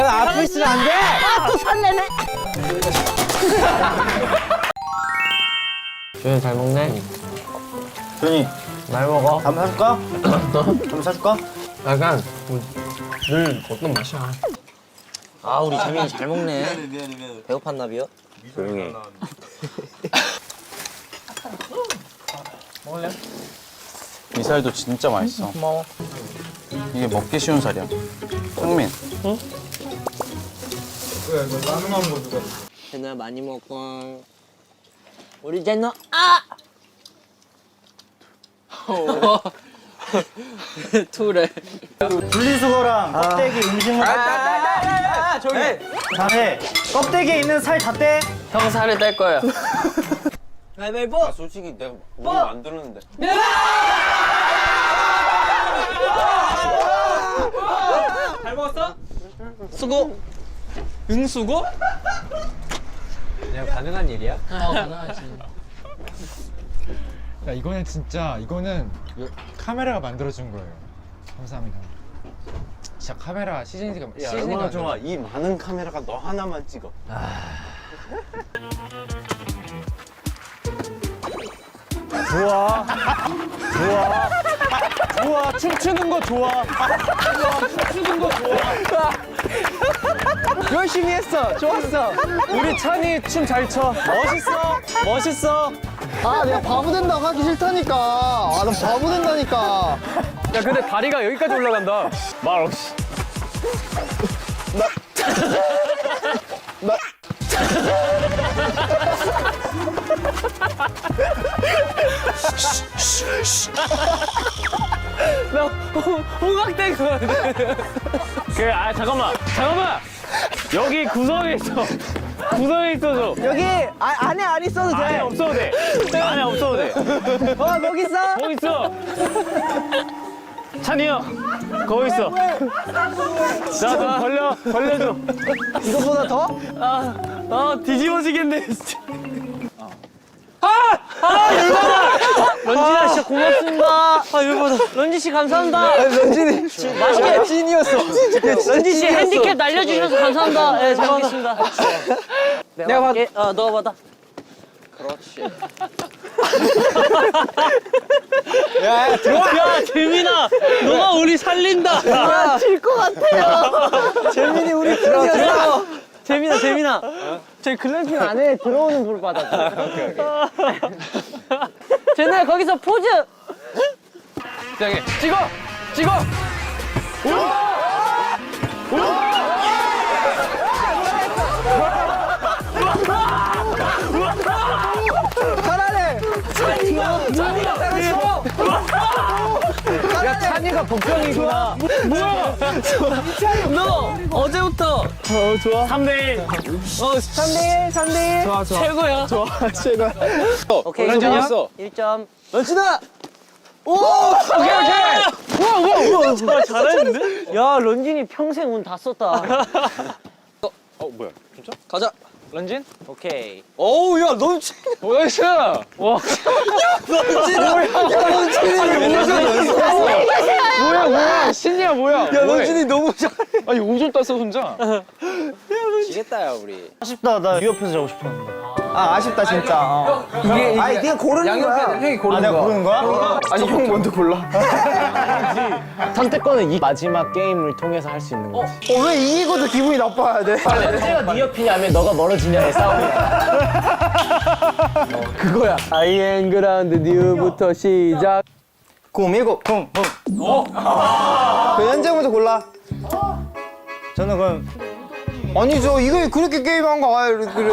앞에 있으면 안 돼! 또 설레네. 주현 잘 먹네. 준이 잘 먹어. 담배 사줄까? 담배 사줄까? 약간 늘 어떤 맛이야. 아 우리 재민이 잘 먹네. 배고팠나 비요? 조용히. 이 살도 진짜 맛있어. 고마워. 이게 먹기 쉬운 살이야. 성민. 제노야 많이 먹어. 우리 제노 아! 투래. 분리수거랑 껍데기 음식물 저기. 다해 껍데기에 있는 살 다 떼. 형 살을 뗄 거야. 가위바위보. 솔직히 내가 몸안 들었는데. 수고. 응 수고? 내가 가능한 일이야? 야 이거는 진짜 이거는 요- 카메라가 만들어준 거예요. 감사합니다. 진짜 카메라 시즌이가 시즌이가 얼마나 좋아. 이 많은 카메라가 너 하나만 찍어. 좋아. 좋아. 좋아. 춤추는 거 좋아. 열심히 했어. 좋았어. 우리 찬이 춤 잘 춰. 멋있어. 멋있어. 아 내가 바보 된다고 하기 싫다니까 아나 바보 된다니까 야 근데 다리가 여기까지 올라간다. 말 없이. 나 홍- 홍학된 거 같아. 그, 아, 잠깐만. 잠깐만. 여기 구석에 있어. 구석에 있어줘. 여기 아, 안에 안 있어도 안에 없어도 돼. 안에 없어도 돼. 어 여기 있어. 거기 있어. 찬이 형, 거기 있어. 자, 자, 벌려, 벌려줘. 이거보다 더? 아, 아, 뒤집어지겠네, 진짜. 아! 아, 열받아! 런진아, 진짜 고맙습니다. 아, 열받아. 런지 씨, 감사합니다. 런진이. 맛있게. 찐이었어. 런지 씨, 핸디캡 날려주셔서 감사합니다. 네, 잘 먹겠습니다. 내가 받게. 어, 너가 받아. 그렇지. 야, 야, 들어와! 야, 재민아! 너가 우리 살린다! 아, 질것 같아요. 재민이 우리 들어왔어. 재민아, 재민아. 저희 글램핑 안에 들어오는 걸 받았어. 오케이, 오케이. 재민아, 거기서 포즈! 찍어! 찍어! 야, 찬이가 복병이구나. 뭐야? 너 어제부터. 어, 좋아. 3대1. 어, 3대1, 3대1. 좋아, 좋아. 최고야. 좋아, 최고야. 오케이, 런쥔이 형. 1점. 런쥔아! 오! 오케이, 오케이! 우와, 우와, 우와. 잘했는데? 야, 런쥔이 평생 운 다 썼다. 어 뭐야? 가자. 런쥔? 오케이. 어우, 야, 런쥔. 나이스. 와. 런쥔. 뭐야, 런쥔이. 뭐야, 뭐야. 신이야, 뭐야. 야, 런쥔이 너무 잘해. 아니, 5점 땄어, 혼자. 지겠다 야, 우리. 아쉽다. 나이 옆에서 자고 싶었는데. 아 아쉽다 진짜. 어. 이게, 아니, 네가 고르는 거야. 형이 고르는 아 내가 고르는 거야? 아니, 형 먼저 골라. 선택권은 이 마지막 게임을 통해서 할 수 있는 거지. 어, 왜 이기고도 기분이 나빠야 돼 언제가 네 옆이냐면 너가 멀어지냐의 싸움이야. 어, 그거야. 아이엔 그라운드 뉴부터 시작. 곰이고 곰 곰. 그 현재부터 골라 저는 그럼 아니죠 이거 그렇게 게임한 거 아유 그래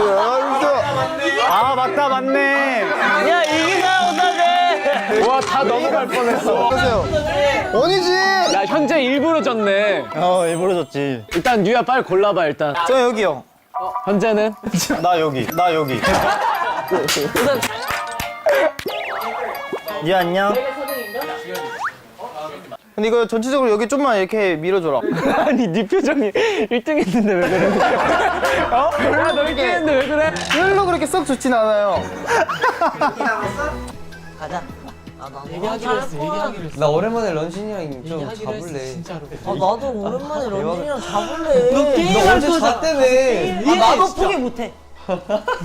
아, 아 맞다 맞네. 야, 이기자, 오다네. 와, 다 넘어갈 뻔했어. 보세요 아니지 야, 현재 일부러 졌네. 어 일부러 졌지. 일단 뉴야 빨리 골라봐, 일단. 저 여기요. 현재는? 나 여기. 나 여기. 예 안녕. 근데 이거 전체적으로 여기 좀만 이렇게 밀어줘라 아니, 네 표정이 1등 했는데 왜 그래? 어? 야, 너 1등 했는데 왜 그래? 별로 그렇게 썩 좋진 않아요 가자. 아, 얘기하기로 했어 얘기하기로 했어 나 오랜만에 런쥔이랑 좀 잡을래. 진짜로 아 나도 오랜만에 런쥔이랑 잡을래. 너 게임 할 거잖아 잤다며. 아, 나도 포기 못해.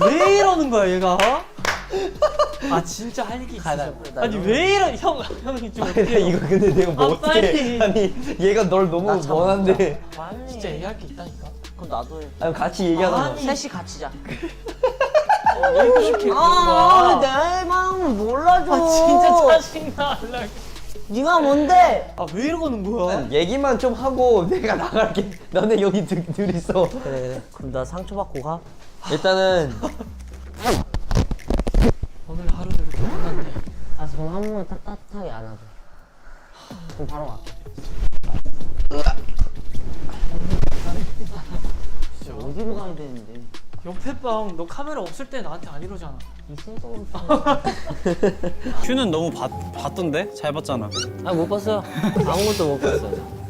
왜 이러는 거야 얘가 아 진짜 할 얘기 있어 아니 왜 이러 형 형이 좀 어떻게 이거 근데 내가 뭐 아, 어떻게 빨리. 아니 얘가 널 너무 원한데 빨리. 진짜 얘기할 게 있다니까 그럼 나도 해. 아니 같이 얘기하자 셋이 같이 자. 아, 아, 내 마음을 몰라줘. 아 진짜 짜증나 네가 뭔데? 아 왜 이러는 거야 얘기만 좀 하고 내가 나갈게 너네 여기 들, 들 있어 그래 그래. 그럼 나 상처 받고 가. 일단은 오늘 하루도 이렇게 혼났네 아 그럼 한 번만 딱 따뜻하게 안아줘. 그럼 바로 갈게. 진짜 어디로 가야 되는데? 옆에 방 너 카메라 없을 때 나한테 안 이러잖아 큐는 너무 봤, 봤던데? 잘 봤잖아. 아못 봤어요. 아무것도 못 봤어요.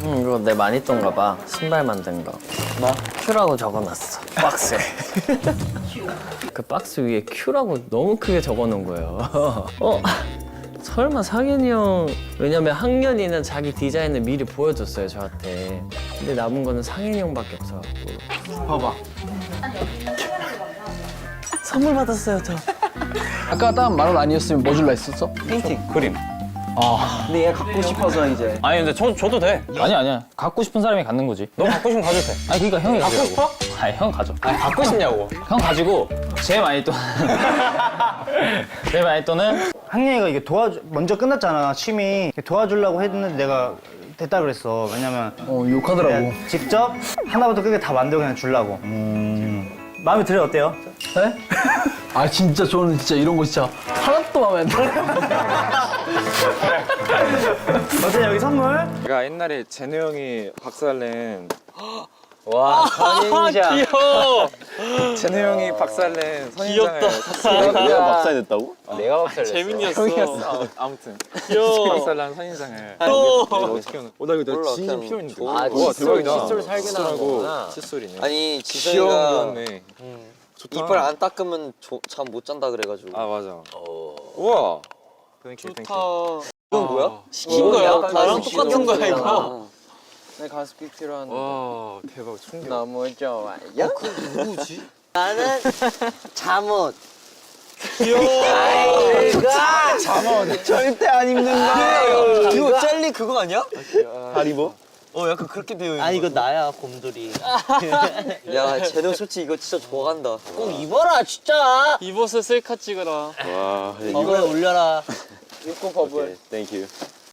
응 이거 내 마니또인가 봐. 신발 만든 거. 뭐? 큐라고 적어놨어. 박스에. 그 박스 위에 큐라고 너무 크게 적어놓은 거예요. 어? 설마 상현이 형 왜냐면 학년이는 자기 디자인을 미리 보여줬어요 저한테 근데 남은 거는 상현이 형밖에 없어갖고 봐봐. 선물 받았어요 저 아까 딱 말을 아니었으면 뭐 줄라 했었어? 페인팅. 그림. 근데 얘 갖고 싶어서 이제 아니 근데 저, 줘도 돼. 아니 아니야. 갖고 싶은 사람이 갖는 거지. 너 갖고 싶으면 가져도 돼. 아니 그러니까 형이 갖고 싶어? 아니 형 가져. 아니 갖고 싶냐고. 형 가지고 제 마니또. 제 마니또는 학년이가 이게 도와주 먼저 끝났잖아 취미 도와주려고 했는데 내가 됐다 그랬어 왜냐면 어 욕하더라고. 그냥 직접 하나부터 끝까지 다 만들고 그냥 주려고 마음에 들어요 어때요? 네? 아 진짜 저는 진짜 이런 거 진짜 하나도 마음에 안 들어. 어때 여기 선물? 제가 옛날에 제노 형이 박살낸 와 선인장 귀여워 제노 형이 박살낸 선인장을 귀엽다. 내가 박살 냈다고? 내가 박살 냈어 재민이었어 형이었어. 아무튼 귀여워 박살난 선인장을 귀여워. 이거 어떻게 하는? 어나 이거 나 진심 피웠는데. 아, 와 칫솔, 대박이다. 칫솔 칫솔하고 거구나. 칫솔이네. 아니 지성이가 거였네. 좋다. 이빨 안 닦으면 잠 못 잔다 그래가지고 아 맞아. 우와. 땡큐 땡큐. 이건 뭐야? 시킨 거야? 나랑 똑같은 거야 이거? 내 가습기 필요한데. 와 대박. 충격. 너무 좋아요. 나는 잠옷. 절대 안 입는 거 이거 젤리 그거 아니야? 하리보? 어? 약간 그렇게 되어 있는 아니 이거 나야 곰돌이. 야 쟤는 솔직히 이거 진짜 좋아한다. 꼭 입어라 진짜. 입어서 셀카 찍어라. 와. 버블 올려라 오케이 땡큐.